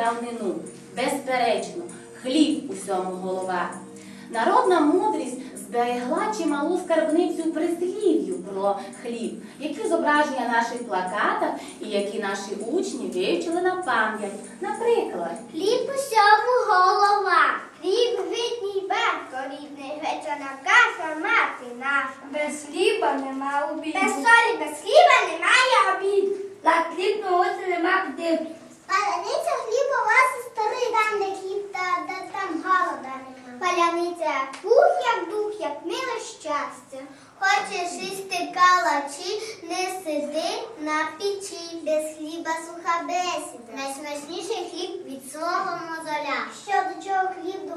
давнину, безперечно, хліб усьому голова. Народна мудрість зберегла чималу скарбницю прислів'ю про хліб, які зображені на наших плакатах і які наші учні вивчили на пам'ять. Наприклад, Хліб усьому голова, хліб житній батько рідний, гречана каша мати наша. Без хліба нема обіду. Без солі, без хліба немає обіду. За хліб молоти нема куди. Паляниця хлібова вас старий даний хліб та де там голода нема. Паляниця пух, як дух, як миле щастя. Хочеш їсти калачі, не сиди на печі. Без хліба суха бесіда. Найсмачніший хліб від свого мозоля. Що до чого хліб до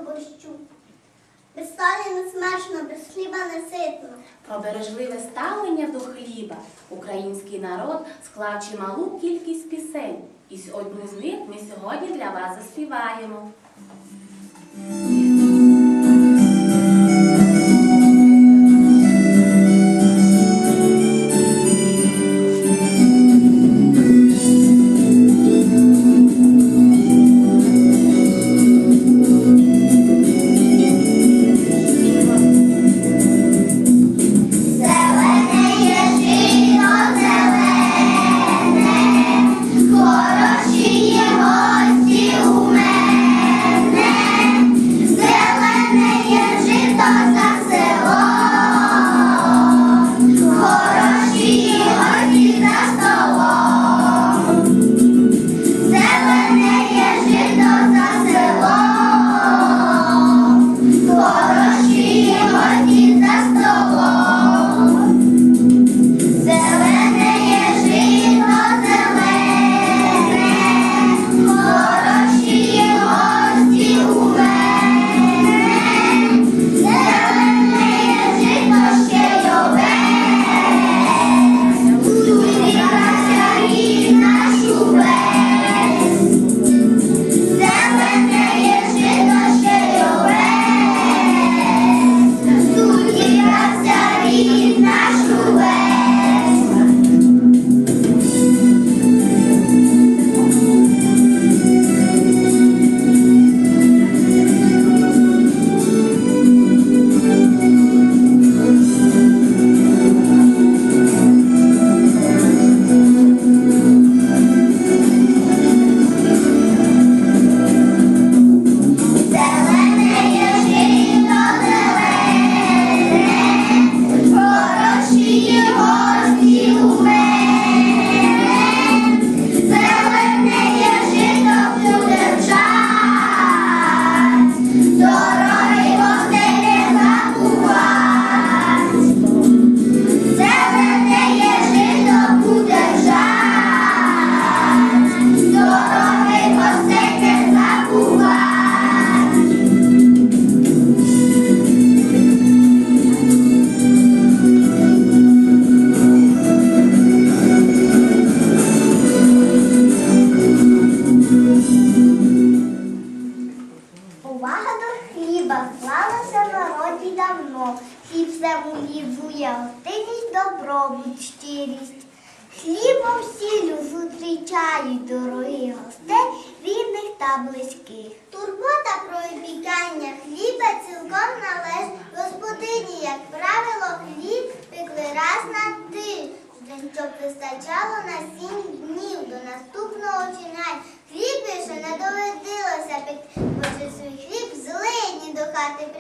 солі не смачно, без хліба не ситно. про бережливе ставлення до хліба український народ склав чималу кількість пісень. І одну з них ми сьогодні для вас заспіваємо.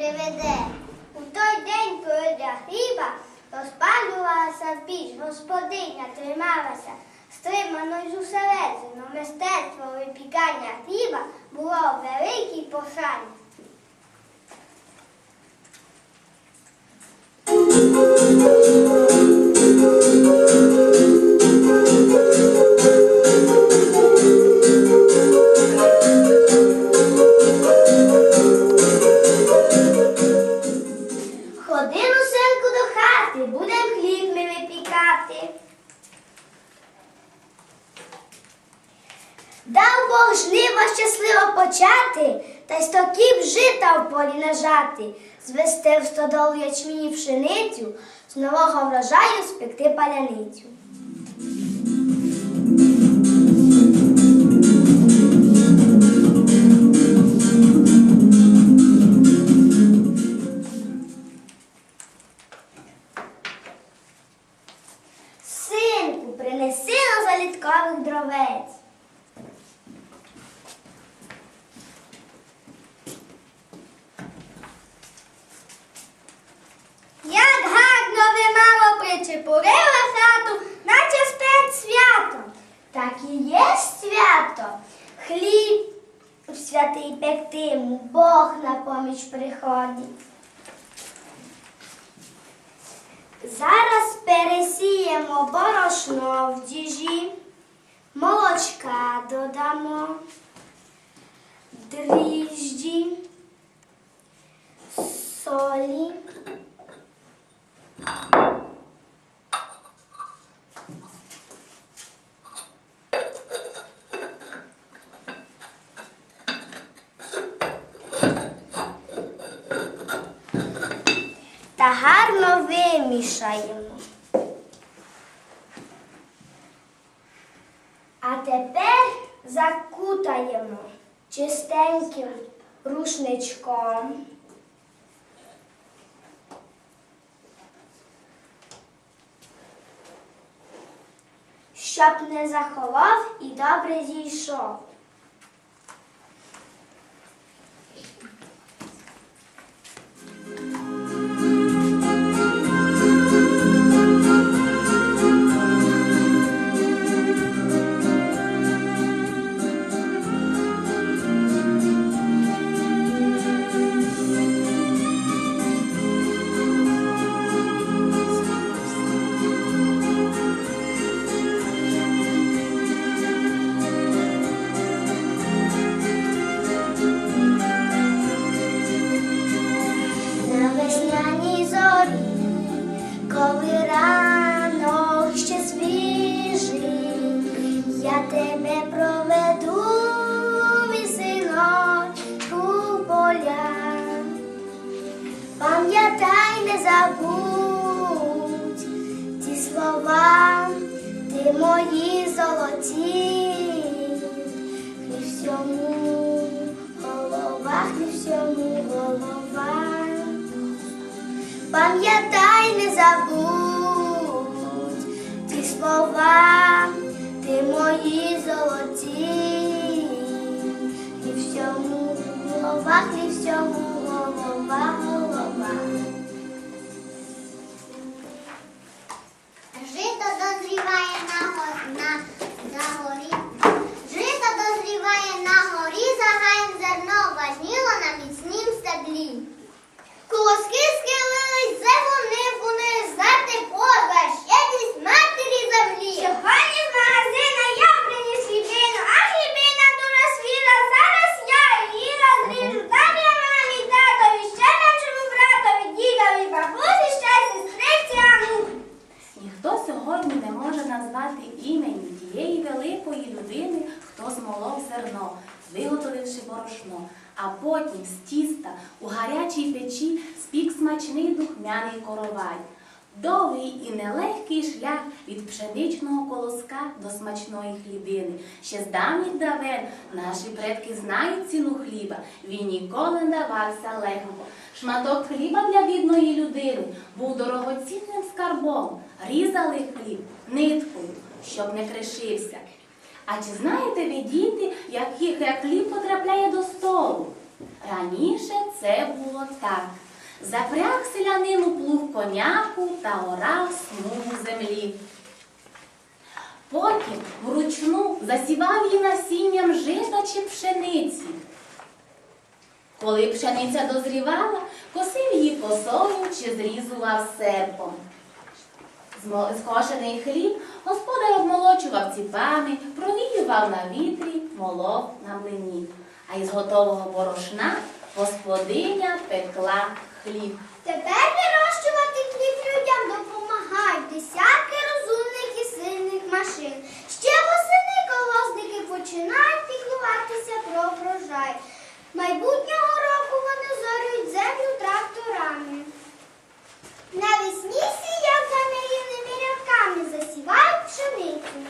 Приведе. У той день, коли хліба розпалювалася піч, господиня трималася стримано й зусереджено. Мистецтво випікання хліба було в великій пошані. Ходи, й жита в полі нажати, звести в стодолу ячмінів пшеницю, з нового врожаю спекти паляницю. Пересіємо борошно в діжі, молочка додамо, дріжджі, солі. Та гарно вимішаємо. А тепер закутаємо чистеньким рушничком. Щоб не заховав і добре зійшов. Стеблі. Колоски схилились, землі вниз, зати поза, щедрість матері землі. Сьогодні з магазина я приніс хлібину, а хлібина дуже свіжа. Зараз я її розріжу. Дам я мамі, татові, ще меншому братові, дідові, бабусі, ще сестриці, ану. Ніхто сьогодні не може назвати імені тієї великої людини, хто змолов зерно, виготовивши борошно, а потім з тіста у гарячій печі спік смачний духмяний коровай. Довгий і нелегкий шлях від пшеничного колоска до смачної хлібини. Ще з давніх давен наші предки знають ціну хліба. Він ніколи не давався легко. Шматок хліба для бідної людини був дорогоцінним скарбом. Різали хліб ниткою, щоб не кришився. А чи знаєте ви, діти, як хліб потрапляє до столу? Раніше це було так. Запряг селянин у плуг коняку та орав смугу землі. Потім вручну засівав її насінням жита чи пшениці. Коли пшениця дозрівала, косив її косою чи зрізував серпом. Скошений хліб господар обмолочував ціпами, провіював на вітрі, молов на млині. А із готового борошна господиня пекла хліб. Тепер вирощувати хліб людям допомагають машин. Ще восени колосники починають піклуватися про врожай. Майбутнього року вони зорюють землю тракторами. Навесні сіявками рівними рядками засівають пшеницю.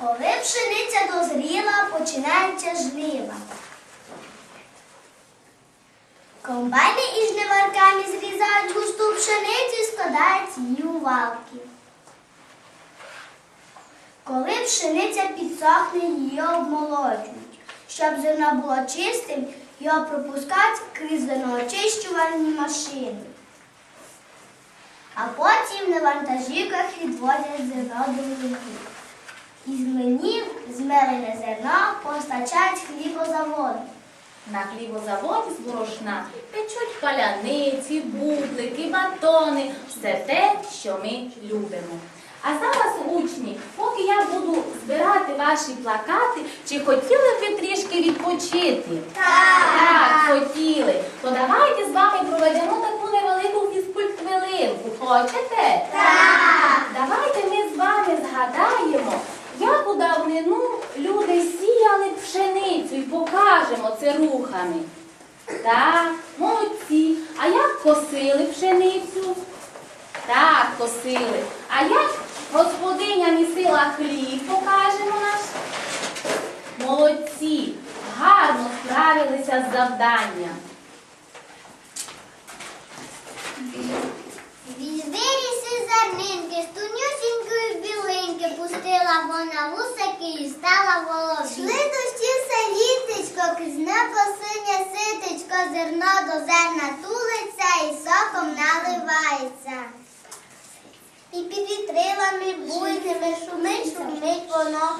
Коли пшениця дозріла, починається жнива. Комбайни із жниварками зрізають густу пшеницю і складають її у валки. Коли пшениця підсохне, її обмолоджують. Щоб зерно було чистим, його пропускають крізь зерноочищувальні машини. А потім на вантажівках відвозять зерно до млинів. Із млинів змелене зерно постачають хлібозаводи. На хлібозаводі з борошна печуть паляниці, бублики, батони, все те, що ми любимо. А зараз, учні, поки я буду збирати ваші плакати, чи хотіли б ви трішки відпочити? Так, хотіли. То давайте з вами проведемо таку невелику фізкульт-хвилинку. Хочете? Так. Давайте ми з вами згадаємо, як у давнину люди сіяли пшеницю і покажемо це рухами. Так, молодці. А як косили пшеницю? Так, косили. А як господиня місила хліб, покажемо наш? Молодці, гарно справилися з завданням. Виріси зернинки, з тунюсінької білинки, пустила вона вусики і стала голові. Шли дощі все літечко, крізь небо синє ситечко, зерно до зерна тулиться і соком наливається. І під вітрилами буйними шумить, шумить воно,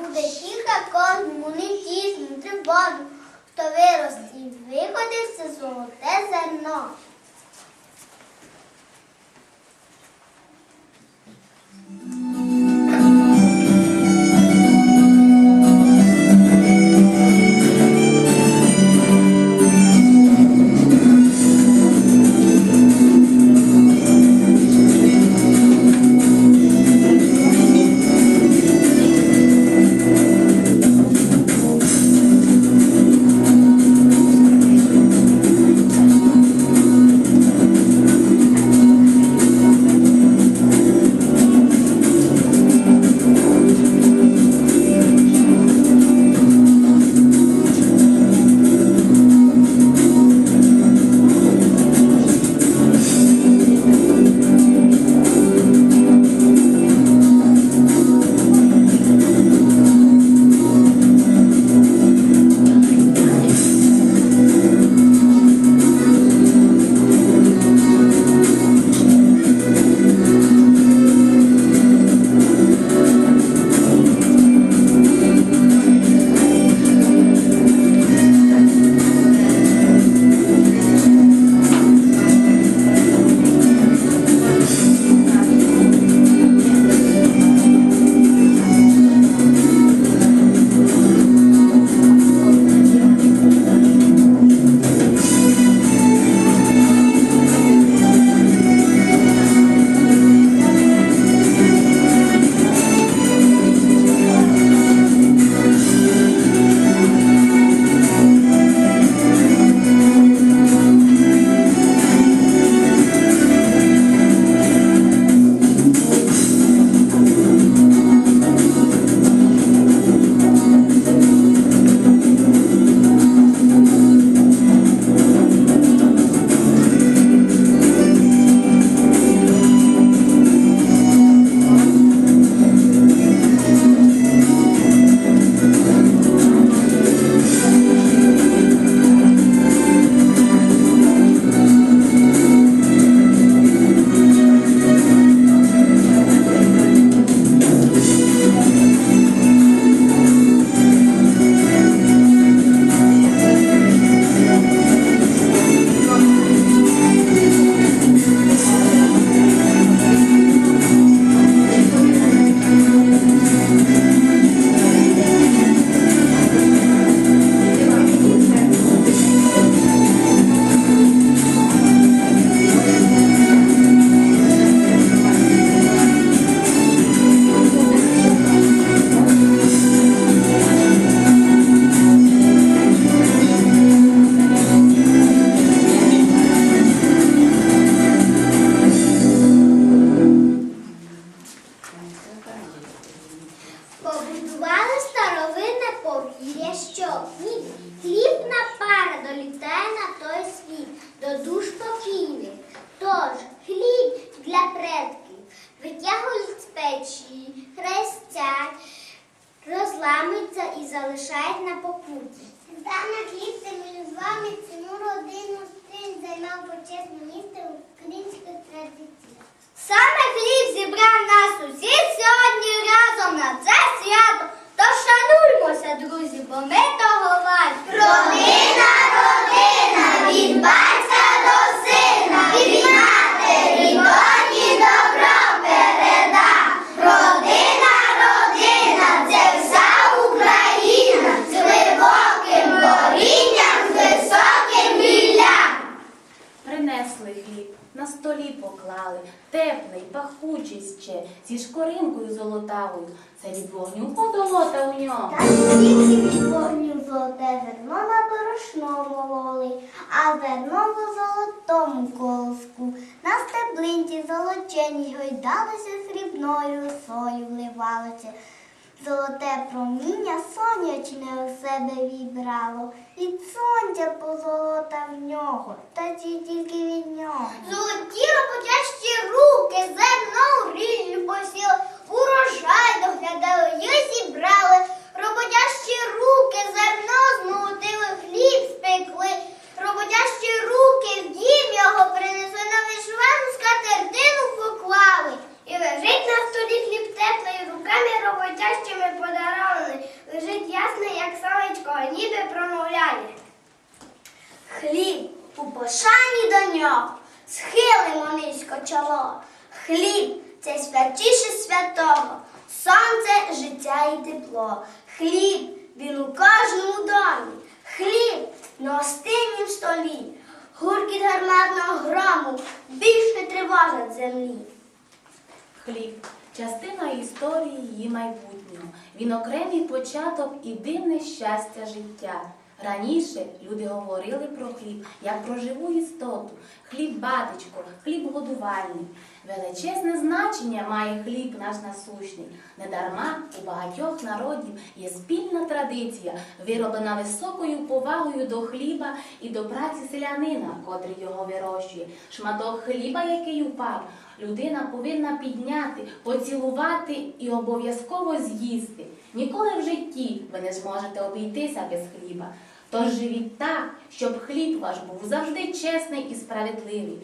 буде тіха кожному, не тісно, тривожно, хто вирос і виходить це золоте зерно. Витягують хрестять, розламуються і залишають на покуті. Це ми з вами ціну родину стрін займав почесне місце української традиції. Саме хліб зібрав нас усіх сьогодні разом на це свято. Тож шануймося, друзі, бо ми того варті. Родина приготували, теплий, ще, зі шкоринкою золотавою. Це від вогню позолота у нього. Та тільки від вогню золоте зерно на борошно мололи, а зерно в золотому колоску. На стеблинці золочені гойдалося срібною росою вливалося. Золоте проміння сонячне у себе вібрало, від сонця позолота в нього, та ці тільки від нього. Золоті роботящі руки, зерно у ріллю посіли, урожай доглядали і зібрали. Роботящі руки, зерно змолотили, хліб спекли. Роботящі руки в дім його принесли на вишивану скатертину поклали. І лежить на столі хліб теплий, руками роботящими подарований. Лежить ясно, як сонечко, ніби промовляє. Хліб у пошані до нього, схилимо низько чоло. Хліб це святіше святого, сонце, життя і тепло. Хліб він у кожному домі, хліб на остиннім столі. Гуркіт гарматного грому більше тривожить землі. Хліб частина історії її майбутнього. Він окремий початок і дивне щастя життя. Раніше люди говорили про хліб як про живу істоту. Хліб батечко, хліб годувальний. Величезне значення має хліб наш насущний. Недарма у багатьох народів є спільна традиція, вироблена високою повагою до хліба і до праці селянина, котрий його вирощує. Шматок хліба, який упав, людина повинна підняти, поцілувати і обов'язково з'їсти. Ніколи в житті ви не зможете обійтися без хліба. Тож живіть так, щоб хліб ваш був завжди чесний і справедливий.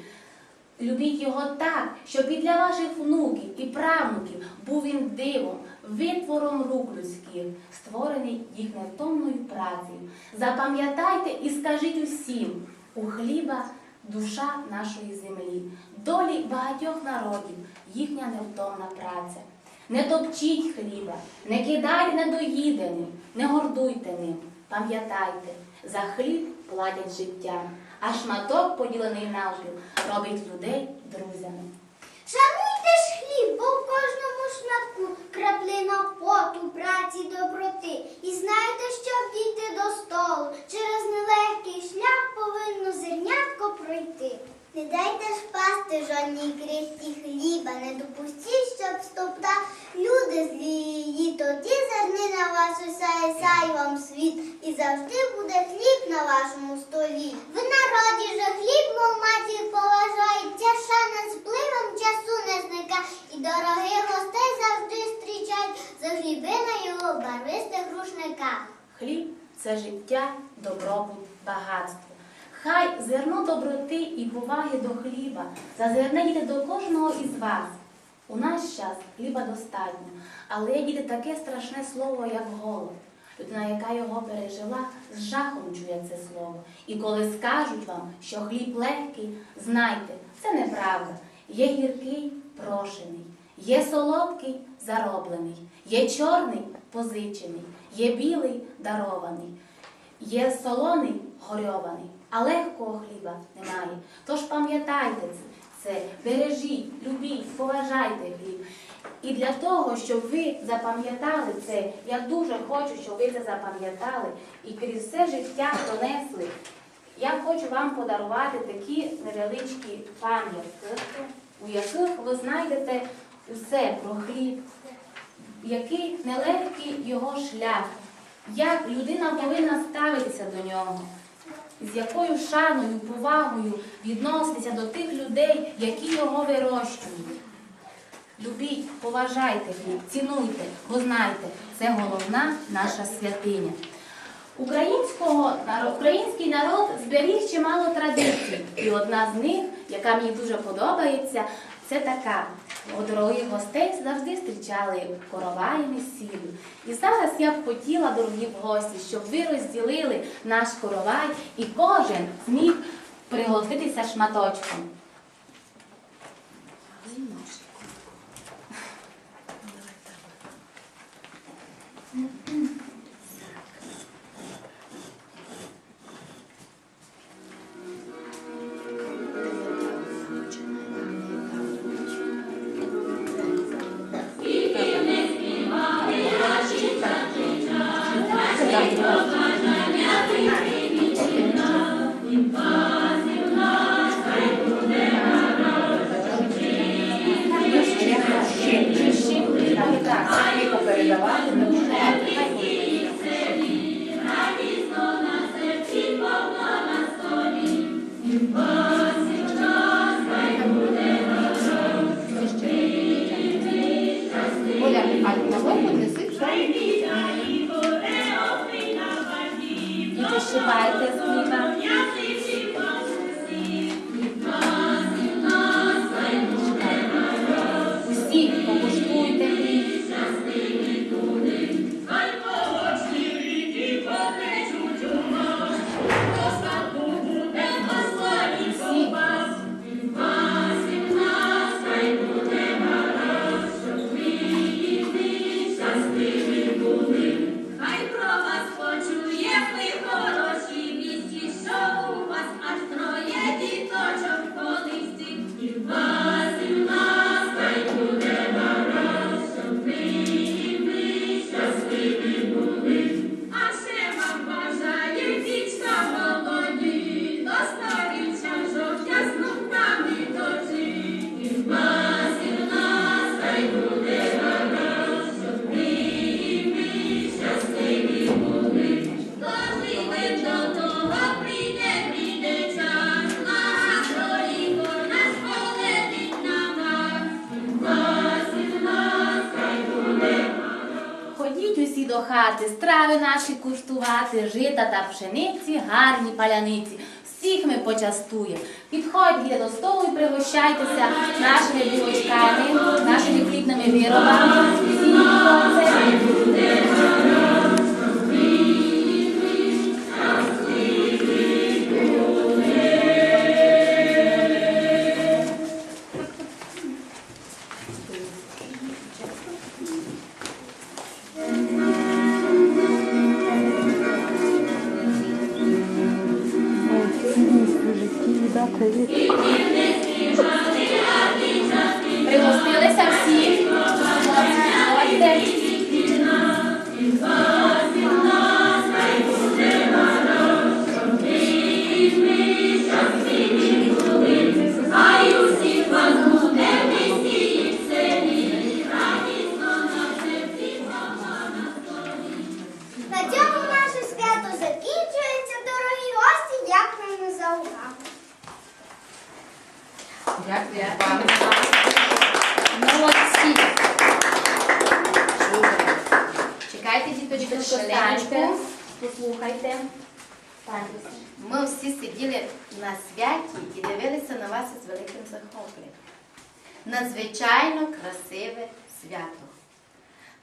Любіть його так, щоб і для ваших внуків і правнуків був він дивом, витвором рук людських, створений їх невтомною працею. Запам'ятайте і скажіть усім, у хліба душа нашої землі, долі багатьох народів, їхня невтомна праця. Не топчіть хліба, не кидайте недоїденим, не гордуйте ним. Пам'ятайте, за хліб платять життя, а шматок, поділений навпіл, робить людей друзями. Шануйте ж хліб, бо в кожному шматку краплина поту, праці, доброти. І знайте, що дійти до столу, через нелегкий шлях повинно зернятко пройти. Не дайте ж жодній крихті хліба, не допустіть, щоб стопта люди злії. Тоді зернина ваша сяє сяй вам світ, і завжди буде хліб на вашому столі. В народі же хліб, мов матір поважають, ця шана з пливом часу не зника, і дорогих гостей завжди зустрічають за хлібиною у барвистих рушниках. Хліб це життя, добробут, багатство. Хай зерно доброти і поваги до хліба зазирне діти до кожного із вас. У наш час хліба достатньо, але є діти таке страшне слово, як голод. Людина, яка його пережила, з жахом чує це слово. І коли скажуть вам, що хліб легкий, знайте, це неправда. Є гіркий прошений, є солодкий зароблений, є чорний позичений, є білий дарований. Є солоний горьований, а легкого хліба немає. Тож пам'ятайте це, бережіть, любіть, поважайте хліб. І для того, щоб ви запам'ятали це, я дуже хочу, щоб ви це запам'ятали і крізь все життя донесли. Я хочу вам подарувати такі невеличкі пам'ятки, у яких ви знайдете усе про хліб, який нелегкий його шлях, як людина повинна ставитися до нього, з якою шаною, повагою відноситься до тих людей, які його вирощують. Любіть, поважайте цінуйте, бо знайте, це головна наша святиня. Українського, український народ зберіг чимало традицій, і одна з них, яка мені дуже подобається, це така. У дорогих гостей завжди зустрічали короваями з сіллю. І зараз я б хотіла, дорогі гості, щоб ви розділили наш коровай і кожен зміг пригоститися шматочком. Щипайте страви наші куштувати, жита та пшениці, гарні паляниці. Всіх ми почастуємо. Підходьте до столу і пригощайтеся нашими булочками, нашими хлібними виробами. Heilige хвилиночку. послухайте. Ми всі сиділи на святі і дивилися на вас із великим захопленням. Надзвичайно красиве свято.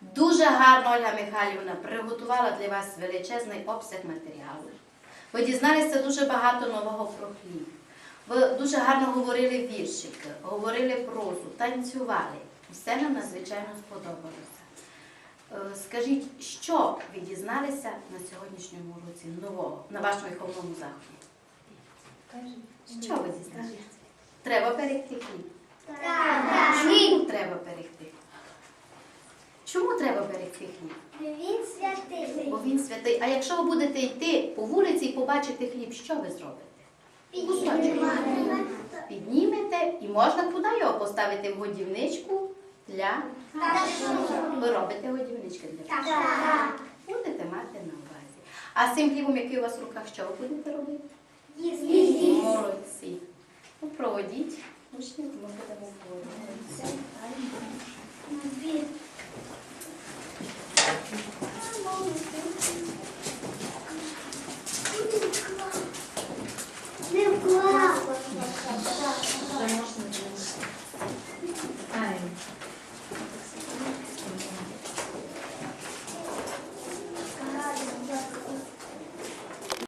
Дуже гарно Ольга Михайлівна приготувала для вас величезний обсяг матеріалу. Ви дізналися дуже багато нового про хліб. Ви дуже гарно говорили віршики, говорили прозу, танцювали. Все нам надзвичайно сподобалося. Е, Скажіть, що ви дізналися на сьогоднішньому році нового, на вашому виховному заході? Що ви дізналися? Треба берегти хліб. Чому треба берегти? Чому треба берегти хліб? Він святий. Бо він святий. А якщо ви будете йти по вулиці і побачите хліб, що ви зробите? Піднімете і можна куди його поставити в годівничку для ви робите годівнички для Так. будете мати на увазі. А з цим хлібом, який у вас в руках, що ви будете робити? Їсти. Молодці. Ну, проводіть. Учнів ми будемо вводити. Не вклав.